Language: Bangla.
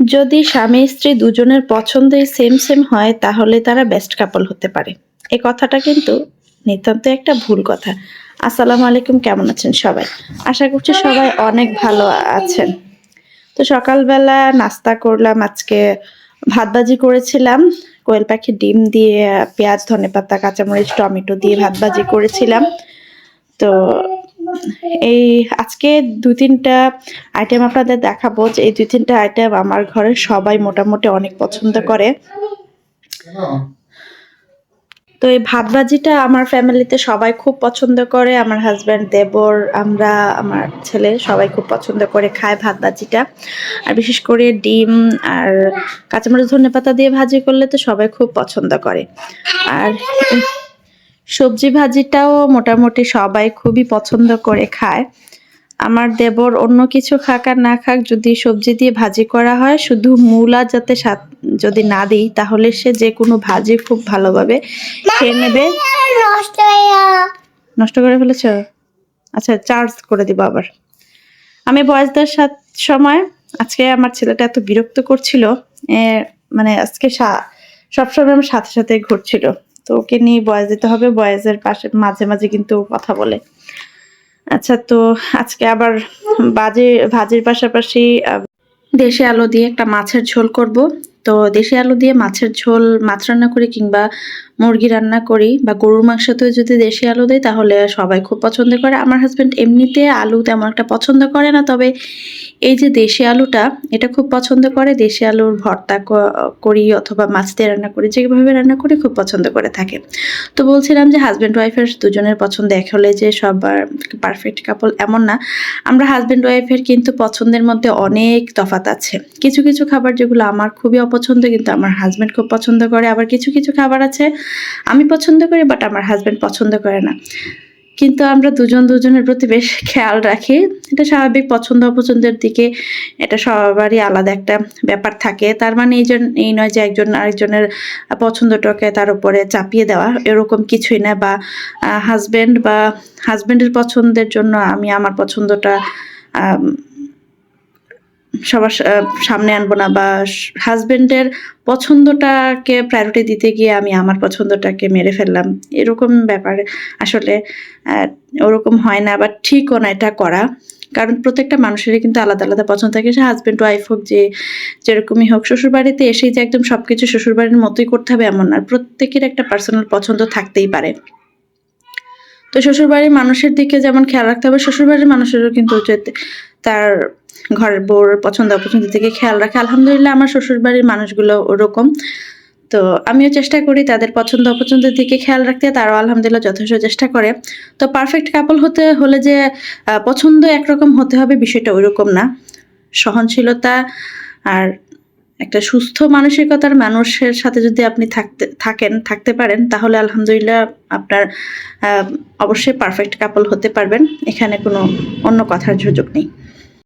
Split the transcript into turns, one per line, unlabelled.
যদি স্বামী স্ত্রী দুজনের পছন্দই সেম সেম হয় তাহলে তারা বেস্ট কাপল হতে পারে। এ কথাটা কিন্তু নিতান্ত একটা ভুল কথা। আসসালামু আলাইকুম কেমন আছেন সবাই? আশা করছি সবাই অনেক ভালো আছেন। তো সকালবেলা নাস্তা করলাম আজকে ভাত ভাজি করেছিলাম। কোয়েল পাখির ডিম দিয়ে পেঁয়াজ ধনেপাতা কাঁচামরিচ টমেটো দিয়ে ভাত ভাজি করেছিলাম। তো এই আজকে দু তিনটা আইটেম আপনাদের দেখাবো যে এই দুই তিনটা আইটেম আমার ঘরে সবাই মোটামুটি অনেক পছন্দ করে। তো এই ভাত ভাজিটা আমার ফ্যামিলিতে সবাই খুব পছন্দ করে, আমার হাজব্যান্ড দেবর, আমরা, আমার ছেলে সবাই খুব পছন্দ করে খায় ভাত ভাজিটা আর বিশেষ করে ডিম আর কাঁচামরিচ ধনে পাতা দিয়ে ভাজি করলে তো সবাই খুব পছন্দ করে। আর সবজি ভাজিটাও মোটামুটি সবাই খুবই পছন্দ করে খায়। আমার দেবর অন্য কিছু খাক আর না খাক যদি সবজি দিয়ে ভাজি করা হয় শুধু মূলা যাতে যদি না দিই তাহলে সে যে কোনো ভাজি খুব ভালোভাবে খেয়ে নেবে।
নষ্ট
করে ফেলেছ? আচ্ছা চার্জ করে দিব আবার। আমি বয়স দেওয়ার সাত সময় আজকে আমার ছেলেটা এত বিরক্ত করছিল এ, মানে আজকে সবসময় আমার সাথে সাথে ঘুরছিল। তো ওকে নিয়ে বয়স দিতে হবে, বয়সের পাশে মাঝে মাঝে কিন্তু কথা বলে। আচ্ছা তো আজকে আবার বাজে, ভাজির পাশাপাশি দেশি আলু দিয়ে একটা মাছের ঝোল করব। তো দেশি আলু দিয়ে মাছের ঝোল, মাছ রান্না করে কিংবা মুরগি রান্না করি বা গরুর মাংসতেও যদি দেশি আলু দেয়, তাহলে সবাই খুব পছন্দ করে। আমার হাজব্যান্ড এমনিতে আলু তেমন একটা পছন্দ করে না, তবে এই যে দেশি আলুটা, এটা খুব পছন্দ করে। দেশি আলুর ভর্তা করি অথবা মাছ দিয়ে রান্না করি, যেভাবে রান্না করি খুব পছন্দ করে থাকে। তো বলছিলাম যে হাজব্যান্ড ওয়াইফের দুজনের পছন্দ, এক হলে যে সবার পারফেক্ট কাপল এমন না। আমরা হাজব্যান্ড ওয়াইফের কিন্তু পছন্দের মধ্যে অনেক তফাত আছে। কিছু কিছু খাবার যেগুলো আমার খুবই অপছন্দ, কিন্তু আমার হাজব্যান্ড খুব পছন্দ করে। আবার কিছু কিছু খাবার আছে আমি পছন্দ করি বাট আমার হাজব্যান্ড পছন্দ করে না। কিন্তু আমরা দুজন দুজনের প্রতি বেশ খেয়াল রাখি। এটা স্বাভাবিক, পছন্দ অপছন্দের দিকে এটা সবারই আলাদা একটা ব্যাপার থাকে। তার মানে এই জন এই নয় যে একজন আরেকজনের পছন্দটাকে তার উপরে চাপিয়ে দেওয়া, এরকম কিছুই না। বা হাজব্যান্ড বা হাজব্যান্ডের পছন্দের জন্য আমি আমার পছন্দটা সবার সামনে আনব না বা হাজবেন্ডের পছন্দটাকে প্রায়োরিটি দিতে গিয়ে আমি আমার পছন্দটাকে মেরে ফেললাম। এরকম ব্যাপার আসলে ওরকম হয় না বা ঠিকও না এটা করা। কারণ প্রত্যেকটা মানুষেরই কিন্তু আলাদা আলাদা পছন্দ থাকে, সে হাজব্যান্ড ওয়াইফ হোক, যে, যেরকমই হোক, শ্বশুরবাড়িতে এসেই যে একদম সব কিছু শ্বশুরবাড়ির মতোই করতে হবে এমন না, প্রত্যেকের একটা পার্সোনাল পছন্দ থাকতেই পারে। তো শ্বশুরবাড়ির মানুষের দিকে যেমন খেয়াল রাখতে হবে, শ্বশুরবাড়ির মানুষেরও কিন্তু তার ঘরের বউর পছন্দ অপছন্দ থেকে খেয়াল রাখে। আলহামদুলিল্লাহ আমার শ্বশুরবাড়ির মানুষগুলো ওরকম। তো আমিও চেষ্টা করি তাদের পছন্দ অপছন্দের দিকে খেয়াল রাখতে, তারাও আলহামদুলিল্লাহ যথেষ্ট চেষ্টা করে। তো পারফেক্ট কাপল হতে হলে যে পছন্দ একরকম হতে হবে বিষয়টা ওইরকম না। সহনশীলতা আর একটা সুস্থ মানসিকতার মানুষের সাথে যদি আপনি থাকতে, থাকেন, থাকতে পারেন, তাহলে আলহামদুলিল্লাহ আপনার অবশ্যই পারফেক্ট কাপল হতে পারবেন। এখানে কোনো অন্য কথার সুযোগ নেই।